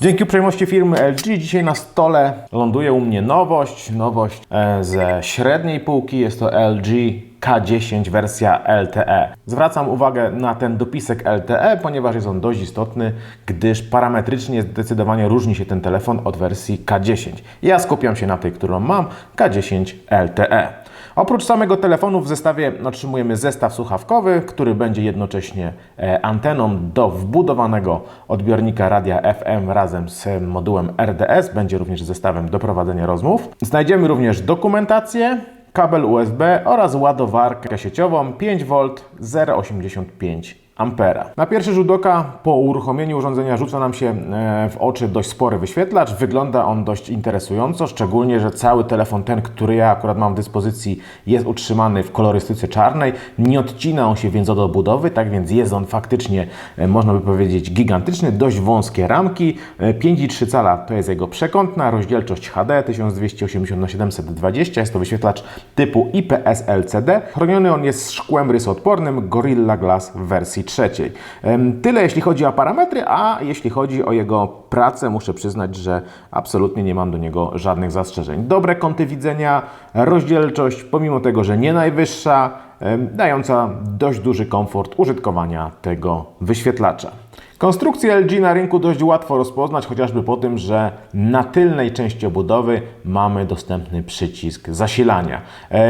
Dzięki uprzejmości firmy LG dzisiaj na stole ląduje u mnie nowość, nowość e, ze średniej półki, jest to LG K10 wersja LTE. Zwracam uwagę na ten dopisek LTE, ponieważ jest on dość istotny, gdyż parametrycznie zdecydowanie różni się ten telefon od wersji K10. Ja skupiam się na tej, którą mam, K10 LTE. Oprócz samego telefonu w zestawie otrzymujemy zestaw słuchawkowy, który będzie jednocześnie e, anteną do wbudowanego odbiornika radia FM razem z modułem RDS. Będzie również zestawem do prowadzenia rozmów. Znajdziemy również dokumentację, kabel USB oraz ładowarkę sieciową 5V 0,85 ampera. Na pierwszy rzut oka po uruchomieniu urządzenia rzuca nam się e, w oczy dość spory wyświetlacz. Wygląda on dość interesująco, szczególnie, że cały telefon ten, który ja akurat mam w dyspozycji jest utrzymany w kolorystyce czarnej. Nie odcina on się więc od obudowy, tak więc jest on faktycznie, e, można by powiedzieć, gigantyczny. Dość wąskie ramki, e, 5,3 cala to jest jego przekątna, rozdzielczość HD 1280 na 720 jest to wyświetlacz typu IPS LCD. Chroniony on jest szkłem rysoodpornym Gorilla Glass w wersji trzeciej. Em, Tyle jeśli chodzi o parametry, a jeśli chodzi o jego pracę, muszę przyznać, że absolutnie nie mam do niego żadnych zastrzeżeń. Dobre kąty widzenia, rozdzielczość, pomimo tego, że nie najwyższa, dająca dość duży komfort użytkowania tego wyświetlacza. Konstrukcję LG na rynku dość łatwo rozpoznać, chociażby po tym, że na tylnej części obudowy mamy dostępny przycisk zasilania.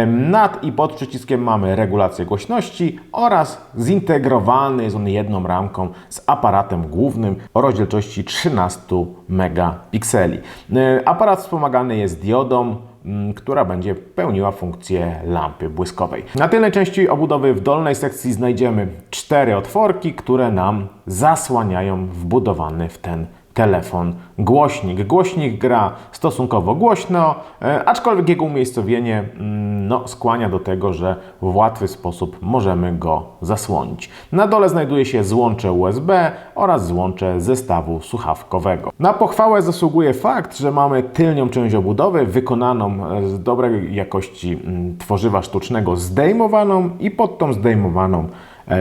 Nad i pod przyciskiem mamy regulację głośności oraz zintegrowany jest on jedną ramką z aparatem głównym o rozdzielczości 13 megapikseli. E, Aparat wspomagany jest diodą, która będzie pełniła funkcję lampy błyskowej. Na tylnej części obudowy w dolnej sekcji znajdziemy cztery otworki, które nam zasłaniają wbudowany w ten telefon głośnik. Głośnik gra stosunkowo głośno, e, aczkolwiek jego umiejscowienie mm, no, skłania do tego, że w łatwy sposób możemy go zasłonić. Na dole znajduje się złącze USB oraz złącze zestawu słuchawkowego. Na pochwałę zasługuje fakt, że mamy tylnią część obudowy wykonaną e, z dobrej jakości mm, tworzywa sztucznego zdejmowaną i pod tą zdejmowaną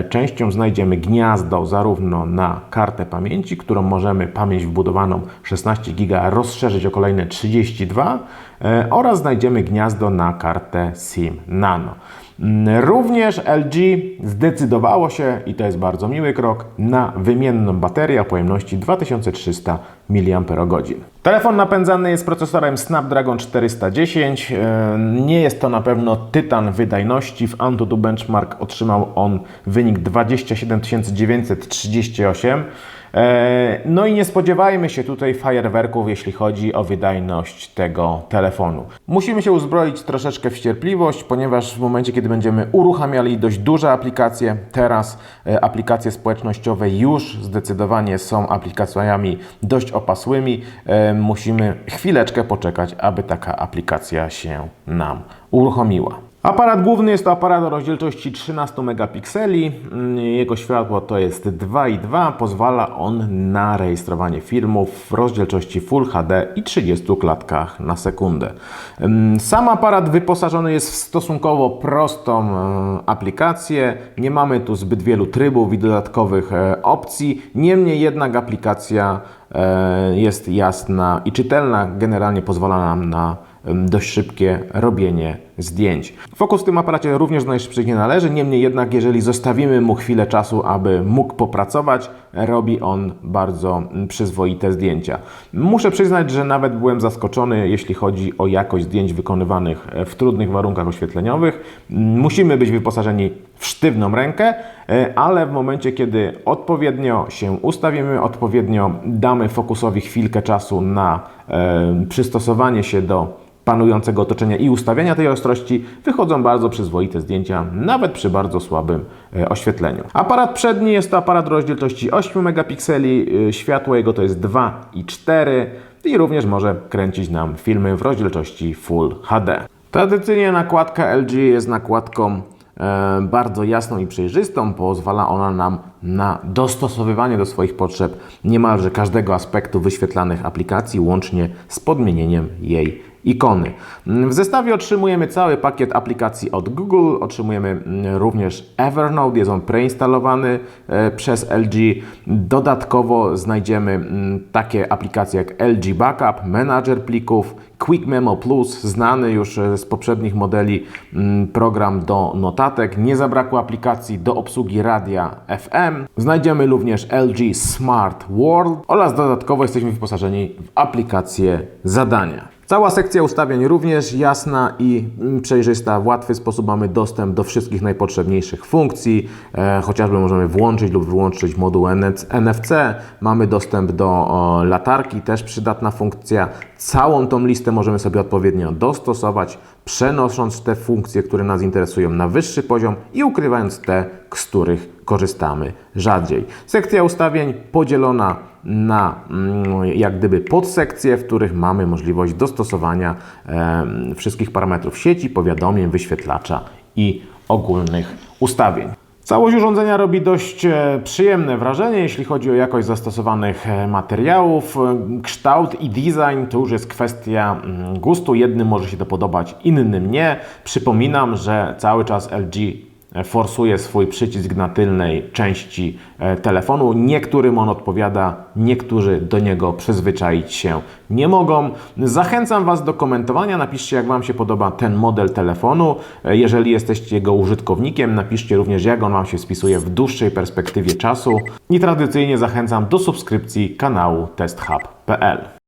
Częścią znajdziemy gniazdo zarówno na kartę pamięci, którą możemy pamięć wbudowaną 16 GB rozszerzyć o kolejne 32 e, oraz znajdziemy gniazdo na kartę SIM Nano. Mm, Również LG zdecydowało się, i to jest bardzo miły krok, na wymienną baterię o pojemności 2300 mAh. Telefon napędzany jest procesorem Snapdragon 410. E, Nie jest to na pewno tytan wydajności. W Antutu Benchmark otrzymał on wynik 27 938. E, No i nie spodziewajmy się tutaj fajerwerków, jeśli chodzi o wydajność tego telefonu. Musimy się uzbroić troszeczkę w cierpliwość, ponieważ w momencie, kiedy będziemy uruchamiali dość duże aplikacje, teraz e, aplikacje społecznościowe już zdecydowanie są aplikacjami dość opasłymi. E, Musimy chwileczkę poczekać, aby taka aplikacja się nam uruchomiła. Aparat główny jest to aparat o rozdzielczości 13 megapikseli. Mm, Jego światło to jest 2,2. Pozwala on na rejestrowanie filmów w rozdzielczości Full HD i 30 klatkach na sekundę. Ym, Sam aparat wyposażony jest w stosunkowo prostą e, aplikację. Nie mamy tu zbyt wielu trybów i dodatkowych e, opcji. Niemniej jednak aplikacja e, jest jasna i czytelna. Generalnie pozwala nam na dość szybkie robienie zdjęć. Fokus w tym aparacie również do najszybszych nie należy, niemniej jednak jeżeli zostawimy mu chwilę czasu, aby mógł popracować, robi on bardzo przyzwoite zdjęcia. Muszę przyznać, że nawet byłem zaskoczony, jeśli chodzi o jakość zdjęć wykonywanych w trudnych warunkach oświetleniowych. Musimy być wyposażeni w sztywną rękę, e, ale w momencie, kiedy odpowiednio się ustawimy, odpowiednio damy fokusowi chwilkę czasu na e, przystosowanie się do panującego otoczenia i ustawiania tej ostrości wychodzą bardzo przyzwoite zdjęcia, nawet przy bardzo słabym e, oświetleniu. Aparat przedni jest to aparat rozdzielczości 8 megapikseli, e, światło jego to jest 2,4 i również może kręcić nam filmy w rozdzielczości Full HD. Tradycyjnie nakładka LG jest nakładką e, bardzo jasną i przejrzystą. Pozwala ona nam na dostosowywanie do swoich potrzeb niemalże każdego aspektu wyświetlanych aplikacji, łącznie z podmienieniem jej ikony. W zestawie otrzymujemy cały pakiet aplikacji od Google, otrzymujemy mm, również Evernote, jest on preinstalowany e, przez LG. Dodatkowo znajdziemy mm, takie aplikacje jak LG Backup, Manager plików, Quick Memo Plus, znany już e, z poprzednich modeli mm, program do notatek. Nie zabrakło aplikacji do obsługi radia FM. Znajdziemy również LG Smart World oraz dodatkowo jesteśmy wyposażeni w aplikację zadania. Cała sekcja ustawień również jasna i mm, przejrzysta. W łatwy sposób mamy dostęp do wszystkich najpotrzebniejszych funkcji. E, chociażby możemy włączyć lub wyłączyć moduł NFC. Mamy dostęp do o, latarki, też przydatna funkcja. Całą tą listę możemy sobie odpowiednio dostosować, przenosząc te funkcje, które nas interesują na wyższy poziom i ukrywając te, z których korzystamy rzadziej. Sekcja ustawień podzielona na mm, jak gdyby podsekcje, w których mamy możliwość dostosowania em, wszystkich parametrów sieci, powiadomień, wyświetlacza i ogólnych ustawień. Całość urządzenia robi dość e, przyjemne wrażenie, jeśli chodzi o jakość zastosowanych e, materiałów. E, Kształt i design to już jest kwestia mm, gustu. Jednym może się to podobać, innym nie. Przypominam, że cały czas LG forsuje swój przycisk na tylnej części e, telefonu. Niektórym on odpowiada, niektórzy do niego przyzwyczaić się nie mogą. Zachęcam Was do komentowania. Napiszcie, jak Wam się podoba ten model telefonu. E, Jeżeli jesteście jego użytkownikiem, napiszcie również, jak on Wam się spisuje w dłuższej perspektywie czasu. I tradycyjnie zachęcam do subskrypcji kanału testhub.pl.